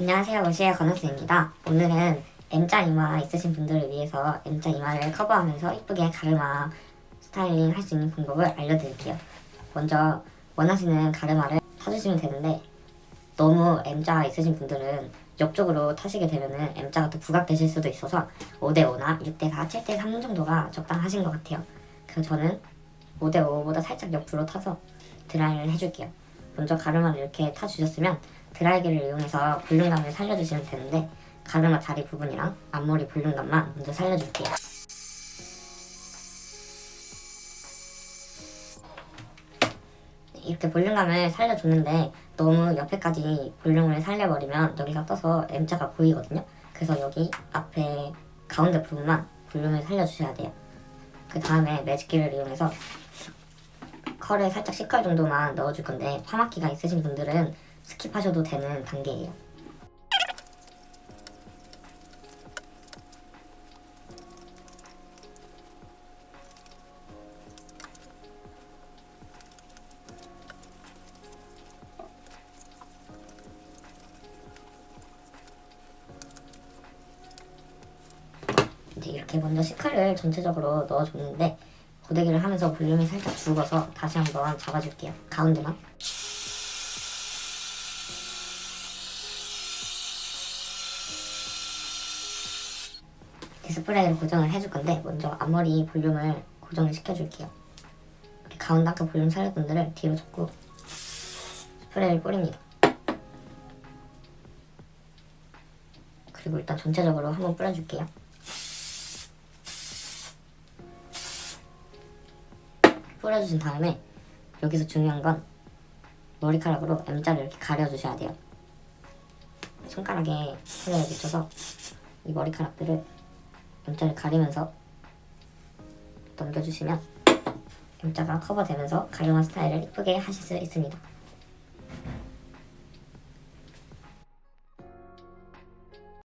안녕하세요. 워시의 건우스입니다. 오늘은 M자 이마 있으신 분들을 위해서 M자 이마를 커버하면서 이쁘게 가르마 스타일링 할 수 있는 방법을 알려드릴게요. 먼저 원하시는 가르마를 타주시면 되는데 너무 M자 있으신 분들은 옆쪽으로 타시게 되면은 M자가 또 부각되실 수도 있어서 5대5나 6대4, 7대3 정도가 적당하신 것 같아요. 그래서 저는 5대5보다 살짝 옆으로 타서 드라이를 해줄게요. 먼저 가르마를 이렇게 타주셨으면 드라이기를 이용해서 볼륨감을 살려주시면 되는데 가르마 다리 부분이랑 앞머리 볼륨감만 먼저 살려줄게요. 이렇게 볼륨감을 살려줬는데 너무 옆에까지 볼륨을 살려버리면 여기가 떠서 M자가 보이거든요. 그래서 여기 앞에 가운데 부분만 볼륨을 살려주셔야 돼요. 그 다음에 매직기를 이용해서 컬을 살짝 C컬 정도만 넣어줄 건데 파마기가 있으신 분들은 스킵하셔도 되는 단계예요. 이렇게 먼저 C컬을 전체적으로 넣어줬는데 고데기를 하면서 볼륨이 살짝 죽어서 다시 한번 잡아줄게요. 가운데만. 디스플레이를 고정을 해줄 건데 먼저 앞머리 볼륨을 고정을 시켜줄게요. 가운데 아까 볼륨 살릴 분들을 뒤로 줬고 스프레이를 뿌립니다. 그리고 일단 전체적으로 한번 뿌려줄게요. 뿌려주신 다음에 여기서 중요한 건 머리카락으로 M자를 이렇게 가려주셔야 돼요. 손가락에 스프레이를 묻혀서 이 머리카락들을 M자를 가리면서 넘겨주시면 M자가 커버되면서 가르마 스타일을 이쁘게 하실 수 있습니다.